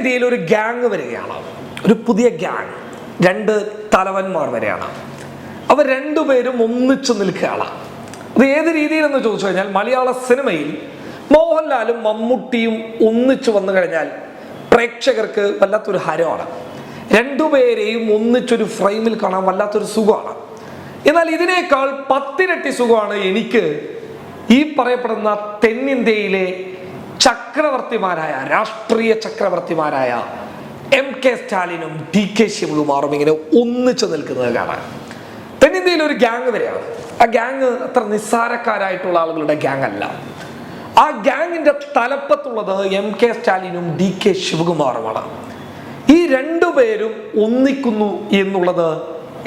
ഉത്തരേന്ത്യയിൽ ഒരു ഗ്യാങ് വരികയാണ്. ഒരു പുതിയ ഗ്യാങ് രണ്ട് തലവന്മാർ വരെയാണ്. അവർ രണ്ടുപേരും ഒന്നിച്ചു നിൽക്കുകയാണ്. അത് ഏത് രീതിയിലെന്ന് ചോദിച്ചു കഴിഞ്ഞാൽ മലയാള സിനിമയിൽ മോഹൻലാലും മമ്മൂട്ടിയും ഒന്നിച്ചു വന്നു കഴിഞ്ഞാൽ പ്രേക്ഷകർക്ക് വല്ലാത്തൊരു ഹരമാണ്. രണ്ടുപേരെയും ഒന്നിച്ചൊരു ഫ്രെയിമിൽ കാണാൻ വല്ലാത്തൊരു സുഖമാണ്. എന്നാൽ ഇതിനേക്കാൾ പത്തിരട്ടി സുഖമാണ് എനിക്ക് ഈ പറയപ്പെടുന്ന തെന്നിന്ത്യയിലെ ചക്രവർത്തിമാരായ രാഷ്ട്രീയ ചക്രവർത്തിമാരായ എം കെ സ്റ്റാലിനും ഡി കെ ശിവകുമാറും ഇങ്ങനെ ഒന്നിച്ചു നിൽക്കുന്നത് കാണാൻ. തെന്നിന്ത്യയിൽ ഒരു ഗ്യാങ് വരെയാണ്. ആ ഗ്യാങ് അത്ര നിസ്സാരക്കാരായിട്ടുള്ള ആളുകളുടെ ഗ്യാങ് അല്ല. ആ ഗ്യാങ്ങിന്റെ തലപ്പത്തുള്ളത് എം കെ സ്റ്റാലിനും ഡി കെ ശിവകുമാറുമാണ്. ഈ രണ്ടു പേരും ഒന്നിക്കുന്നു എന്നുള്ളത്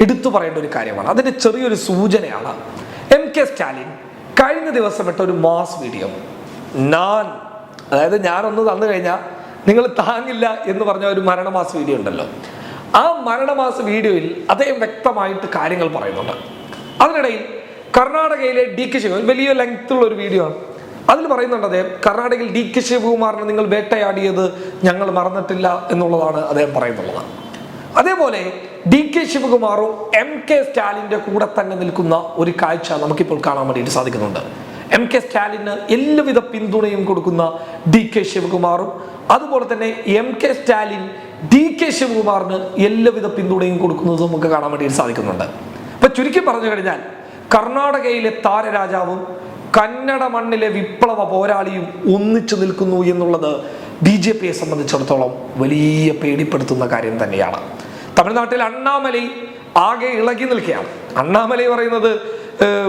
എടുത്തു പറയേണ്ട ഒരു കാര്യമാണ്. അതിന്റെ ചെറിയൊരു സൂചനയാണ് എം കെ സ്റ്റാലിൻ കഴിഞ്ഞ ദിവസം ഇട്ട ഒരു മാസ് വീഡിയോ ഞാൻ അതായത് ഞാനൊന്ന് തന്നു കഴിഞ്ഞാൽ നിങ്ങൾ താങ്ങില്ല എന്ന് പറഞ്ഞ ഒരു മരണമാസ വീഡിയോ ഉണ്ടല്ലോ. ആ മരണമാസ വീഡിയോയിൽ അദ്ദേഹം വ്യക്തമായിട്ട് കാര്യങ്ങൾ പറയുന്നുണ്ട്. അതിനിടയിൽ കർണാടകയിലെ ഡി കെ ശിവ വലിയ ലെങ്ത് ഉള്ള ഒരു വീഡിയോ ആണ്. അതിൽ പറയുന്നുണ്ട് അദ്ദേഹം കർണാടകയിൽ ഡി കെ ശിവകുമാറിനെ നിങ്ങൾ വേട്ടയാടിയത് ഞങ്ങൾ മറന്നിട്ടില്ല എന്നുള്ളതാണ് അദ്ദേഹം പറയുന്നുള്ളത്. അതേപോലെ ഡി കെ ശിവകുമാറും എം കെ സ്റ്റാലിന്റെ കൂടെ തന്നെ നിൽക്കുന്ന ഒരു കാഴ്ച നമുക്കിപ്പോൾ കാണാൻ വേണ്ടിയിട്ട് സാധിക്കുന്നുണ്ട്. എം കെ സ്റ്റാലിന് എല്ലാവിധ പിന്തുണയും കൊടുക്കുന്ന ഡി കെ ശിവകുമാറും അതുപോലെ തന്നെ M K Stalin D K ശിവകുമാറിന് എല്ലാവിധ പിന്തുണയും കൊടുക്കുന്നത് നമുക്ക് കാണാൻ വേണ്ടി സാധിക്കുന്നുണ്ട്. അപ്പൊ ചുരുക്കി പറഞ്ഞു കഴിഞ്ഞാൽ കർണാടകയിലെ താരരാജാവും കന്നഡ മണ്ണിലെ വിപ്ലവ പോരാളിയും ഒന്നിച്ചു നിൽക്കുന്നു എന്നുള്ളത് ബി ജെ പിയെ സംബന്ധിച്ചിടത്തോളം വലിയ പേടിപ്പെടുത്തുന്ന കാര്യം തന്നെയാണ്. തമിഴ്നാട്ടിൽ അണ്ണാമലൈ ആകെ ഇളകി നിൽക്കുകയാണ്. അണ്ണാമലൈ പറയുന്നത്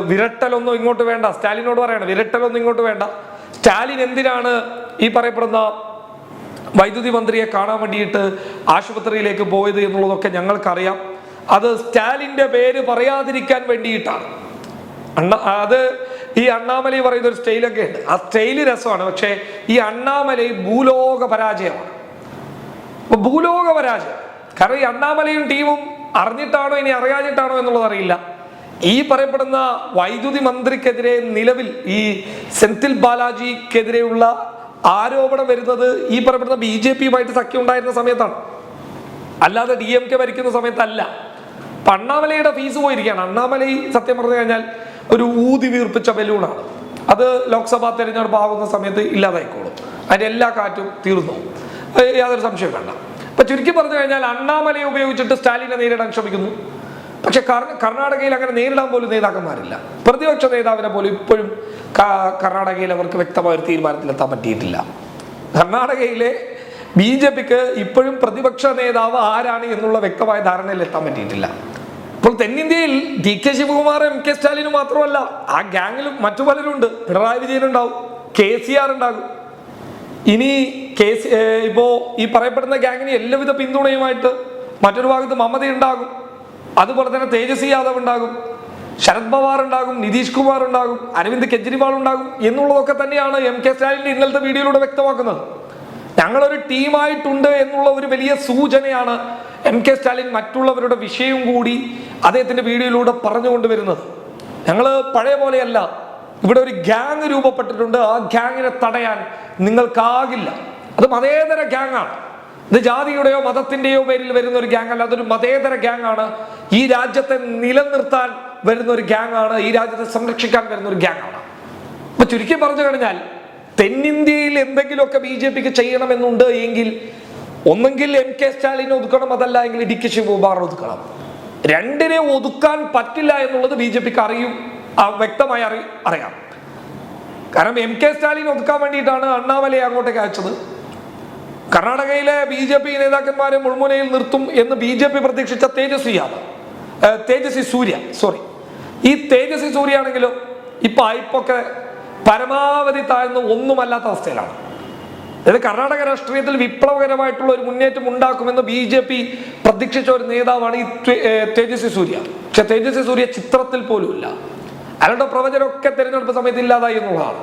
വിരട്ടലൊന്നും ഇങ്ങോട്ട് വേണ്ട. സ്റ്റാലിനോട് പറയണം വിരട്ടലൊന്നും ഇങ്ങോട്ട് വേണ്ട. സ്റ്റാലിൻ എന്തിനാണ് ഈ പറയപ്പെടുന്ന വൈദ്യുതി മന്ത്രിയെ കാണാൻ വേണ്ടിയിട്ട് ആശുപത്രിയിലേക്ക് പോയത് എന്നുള്ളതൊക്കെ ഞങ്ങൾക്കറിയാം. അത് സ്റ്റാലിന്റെ പേര് പറയാതിരിക്കാൻ വേണ്ടിയിട്ടാണ്. അണ്ണ അത് ഈ അണ്ണാമലൈ പറയുന്ന ഒരു സ്റ്റൈലൊക്കെ ഉണ്ട്. ആ സ്റ്റൈൽ രസമാണ് പക്ഷേ ഈ അണ്ണാമലൈ ഭൂലോക പരാജയമാണ്. ഭൂലോക പരാജയം. കാരണം ഈ അണ്ണാമലയും ടീമും അറിഞ്ഞിട്ടാണോ ഇനി അറിയാഞ്ഞിട്ടാണോ എന്നുള്ളത് അറിയില്ല. ഈ പറയപ്പെടുന്ന വൈദ്യുതി മന്ത്രിക്കെതിരെ നിലവിൽ ഈ സെന്തിൽ ബാലാജിക്കെതിരെയുള്ള ആരോപണം വരുന്നത് ഈ പറയപ്പെടുന്ന ബി ജെ പിയുമായിട്ട് സഖ്യം ഉണ്ടായിരുന്ന സമയത്താണ്. അല്ലാതെ ഡി എം കെ ഭരിക്കുന്ന സമയത്തല്ല. അപ്പൊ അണ്ണാമലയുടെ ഫീസ് പോയിരിക്കുകയാണ്. അണ്ണാമലൈ സത്യം പറഞ്ഞു കഴിഞ്ഞാൽ ഒരു ഊതി വീർപ്പിച്ച ബലൂണാണ്. അത് ലോക്സഭാ തെരഞ്ഞെടുപ്പ് ആകുന്ന സമയത്ത് ഇല്ലാതായിക്കോളും. അതിന്റെ എല്ലാ കാറ്റും തീർന്നു. യാതൊരു സംശയം വേണ്ട. അപ്പൊ ചുരുക്കി പറഞ്ഞു കഴിഞ്ഞാൽ അണ്ണാമലയെ ഉപയോഗിച്ചിട്ട് സ്റ്റാലിനെ നേരിടാൻ ശ്രമിക്കുന്നു. പക്ഷെ കർ- കർണാടകയിൽ അങ്ങനെ നേരിടാൻ പോലും നേതാക്കന്മാരില്ല. പ്രതിപക്ഷ നേതാവിനെ പോലും ഇപ്പോഴും കർണാടകയിൽ അവർക്ക് വ്യക്തമായ ഒരു തീരുമാനത്തിലെത്താൻ പറ്റിയിട്ടില്ല. കർണാടകയിലെ ബി ജെ പിക്ക് ഇപ്പോഴും പ്രതിപക്ഷ നേതാവ് ആരാണ് എന്നുള്ള വ്യക്തമായ ധാരണയിൽ എത്താൻ പറ്റിയിട്ടില്ല. ഇപ്പോൾ തെന്നിന്ത്യയിൽ D K Shivakumar M K സ്റ്റാലിന് മാത്രമല്ല ആ ഗ്യാങ്ങിലും മറ്റു പലരും ഉണ്ട് പിണറായി വിജയൻ ഉണ്ടാവും കെ സി ആർ ഉണ്ടാകും. ഇനി കെ സി ഇപ്പോ ഈ പറയപ്പെടുന്ന ഗ്യാങ്ങിന് എല്ലാവിധ പിന്തുണയുമായിട്ട് മറ്റൊരു ഭാഗത്ത് മമത ഉണ്ടാകും. അതുപോലെ തന്നെ തേജസ്വി യാദവ് ഉണ്ടാകും. ശരത് പവാർ ഉണ്ടാകും നിതീഷ് കുമാർ ഉണ്ടാകും അരവിന്ദ് കെജ്രിവാൾ ഉണ്ടാകും എന്നുള്ളതൊക്കെ തന്നെയാണ് എം കെ സ്റ്റാലിന്റെ ഇന്നലത്തെ വീഡിയോയിലൂടെ വ്യക്തമാക്കുന്നത്. ഞങ്ങളൊരു ടീമായിട്ടുണ്ട് എന്നുള്ള ഒരു വലിയ സൂചനയാണ് എം കെ സ്റ്റാലിൻ മറ്റുള്ളവരുടെ വിഷയവും കൂടി അദ്ദേഹത്തിന്റെ വീഡിയോയിലൂടെ പറഞ്ഞുകൊണ്ടുവരുന്നത് ഞങ്ങൾ പഴയ പോലെയല്ല ഇവിടെ ഒരു ഗ്യാങ് രൂപപ്പെട്ടിട്ടുണ്ട്. ആ ഗ്യാങ്ങിനെ തടയാൻ നിങ്ങൾക്കാകില്ല. അത് മതേതര ഗ്യാങ് ആണ് ഇത് ജാതിയുടെയോ മതത്തിന്റെയോ പേരിൽ വരുന്ന ഒരു ഗ്യാങ് അല്ല അതൊരു മതേതര ഗ്യാങ് ആണ് ഈ രാജ്യത്തെ നിലനിർത്താൻ വരുന്ന ഒരു ഗ്യാങ് ആണ് ഈ രാജ്യത്തെ സംരക്ഷിക്കാൻ വരുന്ന ഒരു ഗ്യാങ് ആണ് അപ്പൊ ചുരുക്കി പറഞ്ഞു കഴിഞ്ഞാൽ തെന്നിന്ത്യയിൽ എന്തെങ്കിലുമൊക്കെ ബി ജെ പിക്ക് ചെയ്യണമെന്നുണ്ട് എങ്കിൽ ഒന്നെങ്കിൽ എം കെ സ്റ്റാലിനെ ഒതുക്കണം അതല്ല എങ്കിൽ ഡി കെ ശിവകുമാർ ഒതുക്കണം. രണ്ടിനെ ഒതുക്കാൻ പറ്റില്ല എന്നുള്ളത് ബി ജെ പിക്ക് അറിയും വ്യക്തമായി അറി അറിയാം. കാരണം എം കെ സ്റ്റാലിൻ ഒതുക്കാൻ വേണ്ടിയിട്ടാണ് അണ്ണാമലയെ അങ്ങോട്ടേക്ക് അയച്ചത്. കർണാടകയിലെ ബി ജെ പി നേതാക്കന്മാരെ മുൾമുനയിൽ നിർത്തും എന്ന് ബി ജെ പി പ്രതീക്ഷിച്ച തേജസ്വി യാദവ്. തേജസ്വി സൂര്യ സോറി ഈ തേജസ്വി സൂര്യ ആണെങ്കിലോ ഇപ്പൊ അയപ്പൊക്കെ പരമാവധി താഴ്ന്ന് ഒന്നുമല്ലാത്ത അവസ്ഥയിലാണ്. അതായത് കർണാടക രാഷ്ട്രീയത്തിൽ വിപ്ലവകരമായിട്ടുള്ള ഒരു മുന്നേറ്റം ഉണ്ടാക്കുമെന്ന് ബി ജെ പി പ്രതീക്ഷിച്ച ഒരു നേതാവാണ് ഈ തേജസ്വി സൂര്യ. പക്ഷെ തേജസ്വി സൂര്യ ചിത്രത്തിൽ പോലും ഇല്ല അയാളുടെ പ്രവചനമൊക്കെ തെരഞ്ഞെടുപ്പ് സമയത്ത് ഇല്ലാതായി എന്നുള്ളതാണ്.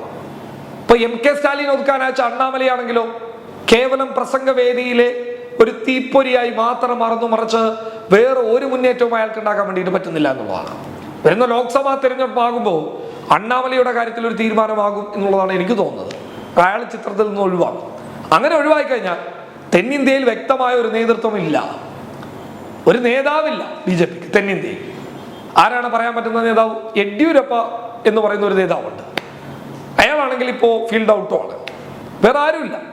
ഇപ്പൊ എം കെ സ്റ്റാലിൻ ഒതുക്കാൻ അയച്ച അണ്ണാമലയാണെങ്കിലോ കേവലം പ്രസംഗവേദിയിലെ ഒരു തീപ്പൊരിയായി മാത്രം മറന്നു മറിച്ച് വേറെ ഒരു മുന്നേറ്റവും അയാൾക്ക് ഉണ്ടാക്കാൻ വേണ്ടിയിട്ട് പറ്റുന്നില്ല എന്നുള്ളതാണ്. വരുന്ന ലോക്സഭാ തിരഞ്ഞെടുപ്പാകുമ്പോൾ അണ്ണാമലയുടെ കാര്യത്തിൽ ഒരു തീരുമാനമാകും എന്നുള്ളതാണ് എനിക്ക് തോന്നുന്നത്. അയാൾ ചിത്രത്തിൽ നിന്ന് ഒഴിവാകും അങ്ങനെ ഒഴിവായി കഴിഞ്ഞാൽ തെന്നിന്ത്യയിൽ വ്യക്തമായ ഒരു നേതൃത്വം ഇല്ല. ഒരു നേതാവില്ല ബി ജെ പിക്ക് തെന്നിന്ത്യയിൽ. ആരാണ് പറയാൻ പറ്റുന്ന നേതാവ്? യെഡ്യൂരപ്പ എന്ന് പറയുന്ന ഒരു നേതാവുണ്ട്. അയാളാണെങ്കിൽ ഇപ്പോൾ ഫീൽഡ് ഔട്ടുമാണ് വേറെ ആരുമില്ല.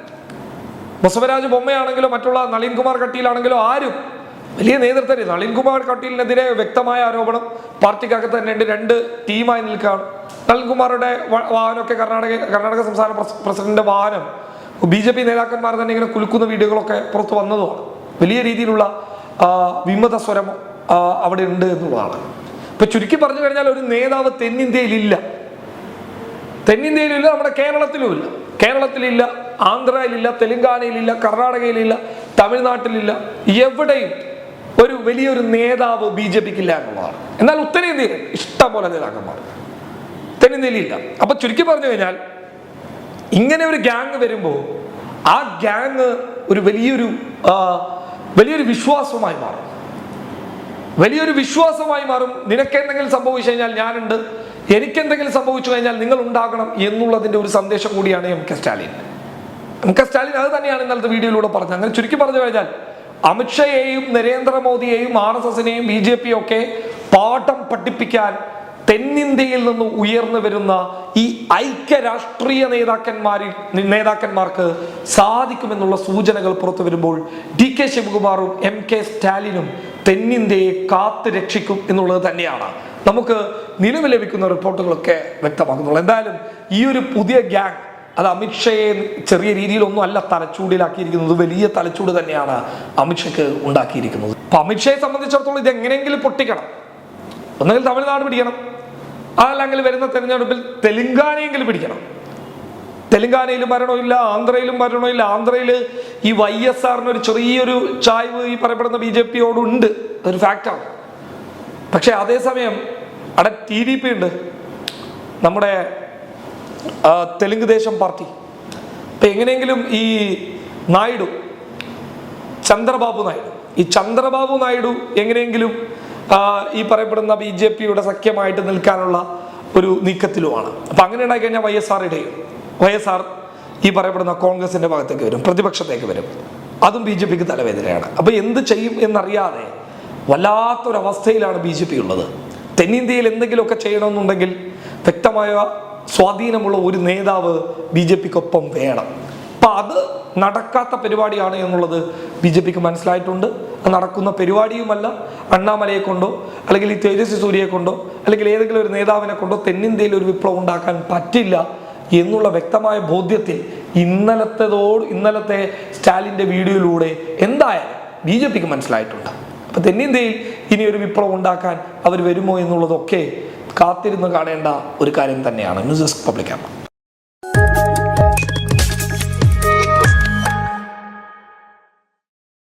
ബസവരാജ് ബൊമ്മയാണെങ്കിലോ മറ്റുള്ള നളീൻ കുമാർ കട്ടീലാണെങ്കിലോ ആരും വലിയ നേതൃത്വം നളീൻ കുമാർ കട്ടീലിനെതിരെ വ്യക്തമായ ആരോപണം. പാർട്ടിക്കകത്ത് തന്നെ ഉണ്ട് രണ്ട് ടീമായി നിൽക്കുകയാണ്. നളീൻ കുമാറുടെ വാഹനമൊക്കെ കർണാടക കർണാടക സംസ്ഥാന പ്രസിഡന്റിന്റെ വാഹനം. ബി ജെ പി നേതാക്കന്മാർ തന്നെ ഇങ്ങനെ കുലുക്കുന്ന വീഡിയോകളൊക്കെ പുറത്ത് വന്നതുമാണ്. വലിയ രീതിയിലുള്ള വിമത സ്വരം അവിടെ ഉണ്ട് എന്നുള്ളതാണ്. ഇപ്പൊ ചുരുക്കി പറഞ്ഞു കഴിഞ്ഞാൽ ഒരു നേതാവ് തെന്നിന്ത്യയിലില്ല. തെന്നിന്ത്യയിലില്ല നമ്മുടെ കേരളത്തിലും ഇല്ല. കേരളത്തിലില്ല ആന്ധ്രയിലില്ല തെലുങ്കാനയിലില്ല കർണാടകയിലില്ല തമിഴ്നാട്ടിലില്ല എവിടെയും ഒരു വലിയൊരു നേതാവ് ബി ജെ പിക്ക് ഇല്ല എന്നുള്ളതാണ്. എന്നാൽ ഉത്തരേന്ത്യയിൽ ഇഷ്ടംപോലെ നേതാക്കന്മാർ. തെന്നിന്ത്യയിലില്ല അപ്പൊ ചുരുക്കി പറഞ്ഞു കഴിഞ്ഞാൽ ഇങ്ങനെ ഒരു ഗ്യാങ് വരുമ്പോൾ ആ ഗ്യാങ് ഒരു വലിയൊരു വലിയൊരു വിശ്വാസമായി മാറും. വലിയൊരു വിശ്വാസമായി മാറും. നിനക്ക് എന്തെങ്കിലും സംഭവിച്ചു കഴിഞ്ഞാൽ ഞാനുണ്ട്. എനിക്കെന്തെങ്കിലും സംഭവിച്ചു കഴിഞ്ഞാൽ നിങ്ങൾ ഉണ്ടാകണം എന്നുള്ളതിന്റെ ഒരു സന്ദേശം കൂടിയാണ് M K Stalin. M K Stalin അത് തന്നെയാണ് ഇന്നലത്തെ വീഡിയോയിലൂടെ പറഞ്ഞത്. അങ്ങനെ ചുരുക്കി പറഞ്ഞു കഴിഞ്ഞാൽ അമിത്ഷയെയും നരേന്ദ്രമോദിയെയും ആർ എസ് എസിനെയും ബി ജെ പിയും ഒക്കെ പാഠം പഠിപ്പിക്കാൻ തെന്നിന്ത്യയിൽ നിന്ന് ഉയർന്നു വരുന്ന ഈ ഐക്യരാഷ്ട്രീയ നേതാക്കന്മാരിൽ നേതാക്കന്മാർക്ക് സാധിക്കുമെന്നുള്ള സൂചനകൾ പുറത്തു വരുമ്പോൾ ഡി കെ ശിവകുമാറും എം കെ സ്റ്റാലിനും തെന്നിന്ത്യയെ കാത്തു രക്ഷിക്കും എന്നുള്ളത് തന്നെയാണ്. നമുക്ക് നിലവിൽ ലഭിക്കുന്ന റിപ്പോർട്ടുകളൊക്കെ വ്യക്തമാക്കുന്നുള്ളൂ എന്തായാലും ഈ ഒരു പുതിയ ഗ്യാങ് അത് അമിത്ഷയെ ചെറിയ രീതിയിലൊന്നും അല്ല തലച്ചൂടിലാക്കിയിരിക്കുന്നത് വലിയ തലച്ചൂട് തന്നെയാണ് അമിത്ഷയ്ക്ക് ഉണ്ടാക്കിയിരിക്കുന്നത്. അപ്പൊ അമിത്ഷയെ സംബന്ധിച്ചിടത്തോളം ഇത് എങ്ങനെയെങ്കിലും പൊട്ടിക്കണം. ഒന്നെങ്കിൽ തമിഴ്നാട് പിടിക്കണം അതല്ലെങ്കിൽ വരുന്ന തെരഞ്ഞെടുപ്പിൽ തെലുങ്കാനയെങ്കിലും പിടിക്കണം. തെലുങ്കാനയിലും മരണമില്ല ആന്ധ്രയിലും മരണമില്ല ആന്ധ്രയിൽ ഈ വൈ എസ് ആറിന് ഒരു ചെറിയൊരു ചായ്വ് ഈ പറയപ്പെടുന്ന ബി ജെ പിയോടുണ്ട്. അതൊരു ഫാക്റ്റാണ്. പക്ഷേ അതേസമയം അവിടെ ടി ഡി പി ഉണ്ട്. നമ്മുടെ തെലുങ്ക് ദേശം പാർട്ടി. അപ്പൊ എങ്ങനെയെങ്കിലും ഈ നായിഡു ചന്ദ്രബാബു നായിഡു ഈ ചന്ദ്രബാബു നായിഡു എങ്ങനെയെങ്കിലും ഈ പറയപ്പെടുന്ന ബി ജെ പിയുടെ സഖ്യമായിട്ട് നിൽക്കാനുള്ള ഒരു നീക്കത്തിലുമാണ്. അപ്പൊ അങ്ങനെ ഉണ്ടായി കഴിഞ്ഞാൽ Y S R Y S R ഈ പറയപ്പെടുന്ന കോൺഗ്രസിന്റെ ഭാഗത്തേക്ക് വരും പ്രതിപക്ഷത്തേക്ക് വരും. അതും ബി ജെ പിക്ക് തലവേദനയാണ്. അപ്പൊ എന്ത് ചെയ്യും എന്നറിയാതെ വല്ലാത്തൊരവസ്ഥയിലാണ് ബി ജെ പി ഉള്ളത്. തെന്നിന്ത്യയിൽ എന്തെങ്കിലുമൊക്കെ ചെയ്യണമെന്നുണ്ടെങ്കിൽ വ്യക്തമായ സ്വാധീനമുള്ള ഒരു നേതാവ് ബി ജെ പിക്കൊപ്പം വേണം. അപ്പൊ അത് നടക്കാത്ത പരിപാടിയാണ് എന്നുള്ളത് ബി ജെ പിക്ക് മനസ്സിലായിട്ടുണ്ട്. നടക്കുന്ന പരിപാടിയുമല്ല അണ്ണാമലയെ കൊണ്ടോ അല്ലെങ്കിൽ ഈ തേജസ്വി സൂര്യയെ കൊണ്ടോ അല്ലെങ്കിൽ ഏതെങ്കിലും ഒരു നേതാവിനെ കൊണ്ടോ തെന്നിന്ത്യയിൽ ഒരു വിപ്ലവം ഉണ്ടാക്കാൻ പറ്റില്ല എന്നുള്ള വ്യക്തമായ ബോധ്യത്തിൽ ഇന്നലത്തേതോട് ഇന്നലത്തെ സ്റ്റാലിന്റെ വീഡിയോയിലൂടെ എന്തായാലും ബി ജെ പിക്ക് മനസ്സിലായിട്ടുണ്ട്. അപ്പൊ തെന്നിന്ത്യയിൽ ഇനി ഒരു വിപ്ലവം ഉണ്ടാക്കാൻ അവർ വരുമോ എന്നുള്ളതൊക്കെ കാത്തിരുന്ന് കാണേണ്ട ഒരു കാര്യം തന്നെയാണ് ന്യൂസ് ഡെസ്ക് പബ്ലിക്